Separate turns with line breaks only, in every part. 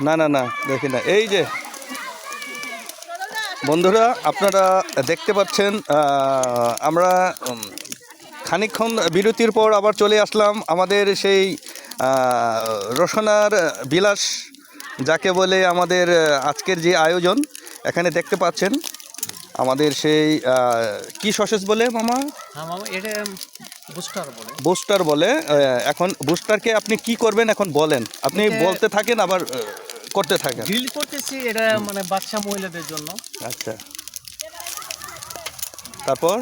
না না না দেখি না। এই যে বন্ধুরা আপনারা দেখতে পাচ্ছেন আমরা উম, খানিকক্ষণ বিরতির পর আবার চলে আসলাম আমাদের সেই রসনার বিলাস যাকে বলে আমাদের আজকের যে আয়োজন এখানে দেখতে পাচ্ছেন আমাদের সেই কি সসেস বলে মামা?
হ্যাঁ মামা এটা বুস্টার বলে।
বুস্টার বলে আহ, এখন বুস্টারকে আপনি কি করবেন এখন বলেন। আপনি বলতে থাকেন আবার করতে থাকেন।
গ্রিল করতেছি এটা মানে বাচ্চা মহিলাদের জন্য।
আচ্ছা। তারপর?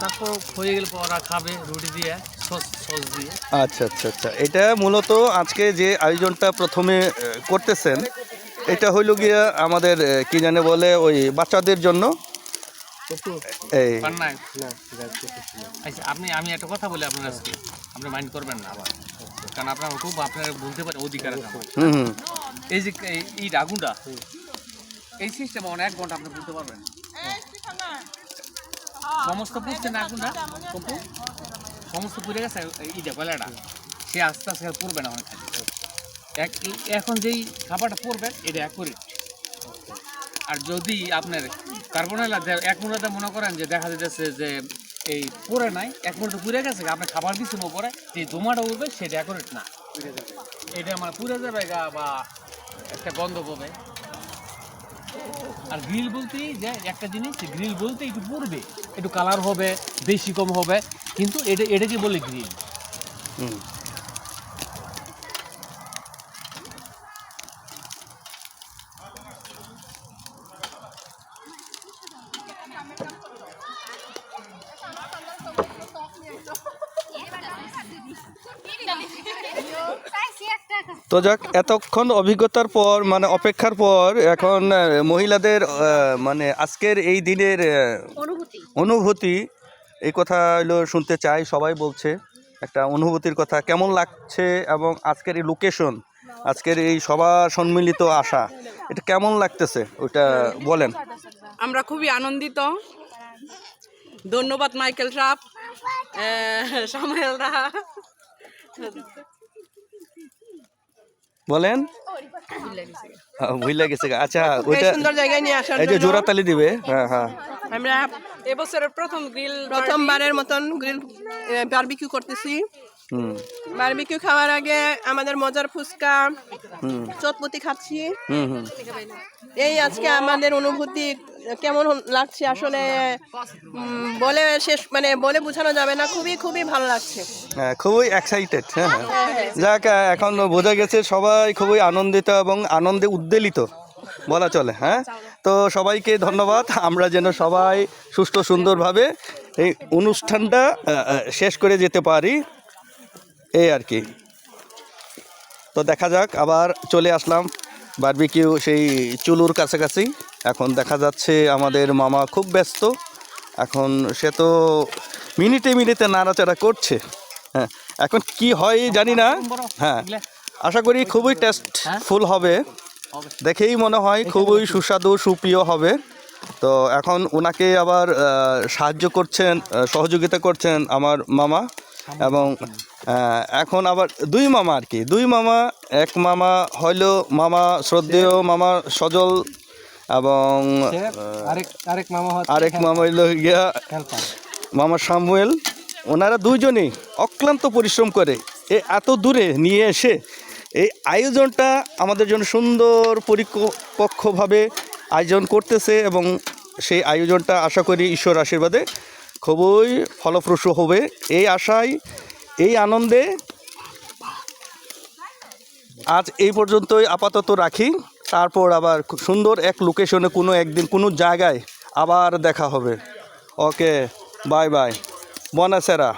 তারপর হয়ে গেলে ওরা খাবে রুটি দিয়ে সস সস দিয়ে।
আচ্ছা আচ্ছা আচ্ছা। এটা মূলত আজকে যে আয়োজনটা প্রথমে করতেছেন এটা হইল গিয়া আমাদের কি জানে বলে ওই বাচ্চাদের জন্য। এই।
আচ্ছা আপনি আমি একটা কথা বলি আপনার আজকে আপনি মাইন্ড করবেন না আবার। কারণ আপনার খুব আপনার বলতে পারেন অধিকার আছে এই যে এই- আগুনটা এই সিস্টেম অনেক ঘণ্টা আপনি বলতে পারবেন। সমস্ত পুষছে না আগুনটা সমস্ত পুড়ে গেছে এইটা কয়লাটা সে আস্তে আস্তে পড়বে না অনেক এক এখন যেই খাবারটা পড়বে এটা এক করে আর যদি আপনার কার্বনাইলা এক মুহূর্তে মনে করেন যে দেখা যাচ্ছে যে এই পরে নাই, এক মুহূর্তে পুড়ে গেছে আপনি খাবার দিচ্ছেন পরে যে জমাটা উঠবে সে অ্যাকুরেট না। এটা আমার পুড়ে যাবে গা, বা একটা গন্ধ পাবে। আর গ্রিল বলতেই যে, একটা জিনিস গ্রিল বলতে একটু পড়বে একটু কালার হবে, বেশি কম হবে, কিন্তু এটা, এটাকে বলে গ্রিল
হুম। তো যাক এতক্ষণ অভিজ্ঞতার পর মানে অপেক্ষার পর এখন মহিলাদের মানে আজকের এই দিনের
অনুভূতি।
অনুভূতি এই কথা হলো শুনতে চাই সবাই বলছে একটা অনুভূতির কথা কেমন লাগছে এবং আজকের এই লোকেশন আজকের এই সবার সম্মিলিত আশা এটা কেমন লাগতেছে? ওটা বলেন।
আমরা খুবই আনন্দিত। ধন্যবাদ মাইকেল সাপ সামাইল দা।
বলেন? ভুলে ভুইলা গেছে আচ্ছা ওইটা
সুন্দর জায়গায় নিয়ে আসার
এই যে
জোড়া
তালি দিবে? হ্যাঁ হ্যাঁ।
আমরা এবছরের প্রথম গ্রিল প্রথমবারের মতন গ্রিল বারবিকিউ করতেছি। বারবিকিউ খাওয়ার আগে আমাদের মজার ফুচকা চটপতি খাচ্ছি। এই আজকে আমাদের অনুভূতি কেমন লাগছে আসলে বলে শেষ মানে বলে বোঝানো যাবে না খুবই খুবই ভালো লাগছে।
হ্যাঁ খুবই এক্সাইটেড হ্যাঁ হ্যাঁ। যাক এখন বোঝা গেছে সবাই খুবই আনন্দিত এবং আনন্দে উদ্বেলিত বলা চলে হ্যাঁ। তো সবাইকে ধন্যবাদ আমরা যেন সবাই সুস্থ সুন্দরভাবে এই অনুষ্ঠানটা শেষ করে যেতে পারি। এই আর কি। তো দেখা যাক, আবার চলে আসলাম বারবিকিউ সেই চুলুর কাছাকাছি। এখন দেখা যাচ্ছে আমাদের মামা খুব ব্যস্ত। এখন সে তো মিনিটে মিনিটে নাড়াচাড়া করছে। হ্যাঁ এখন কি হয় জানি না। হ্যাঁ আশা করি খুবই টেস্টফুল হবে। দেখেই মনে হয় খুবই সুস্বাদু, সুপ্রিয় হবে। তো এখন ওনাকে আবার সাহায্য করছেন সহযোগিতা করছেন আমার মামা এবং এখন আবার দুই মামা আর কি। দুই মামা এক মামা হইল মামা শ্রদ্ধেয় মামা সজল এবং
আরেক আরেক মামা
আরেক মামা হইল গিয়া মামা সামুয়েল। ওনারা দুইজনেই অক্লান্ত পরিশ্রম করে। এ এত দূরে নিয়ে এসে এই আয়োজনটা আমাদের জন্য সুন্দর পরিপক্ষভাবে আয়োজন করতেছে এবং সেই আয়োজনটা আশা করি ঈশ্বর আশীর্বাদে খুবই ফলপ্রসূ হবে। এই আশায় এই আনন্দে আজ এই পর্যন্তই আপাতত রাখি। তারপর আবার সুন্দর এক লোকেশনে কোনো একদিন কোনো জায়গায় আবার দেখা হবে। Okay bye bye বনাসেরা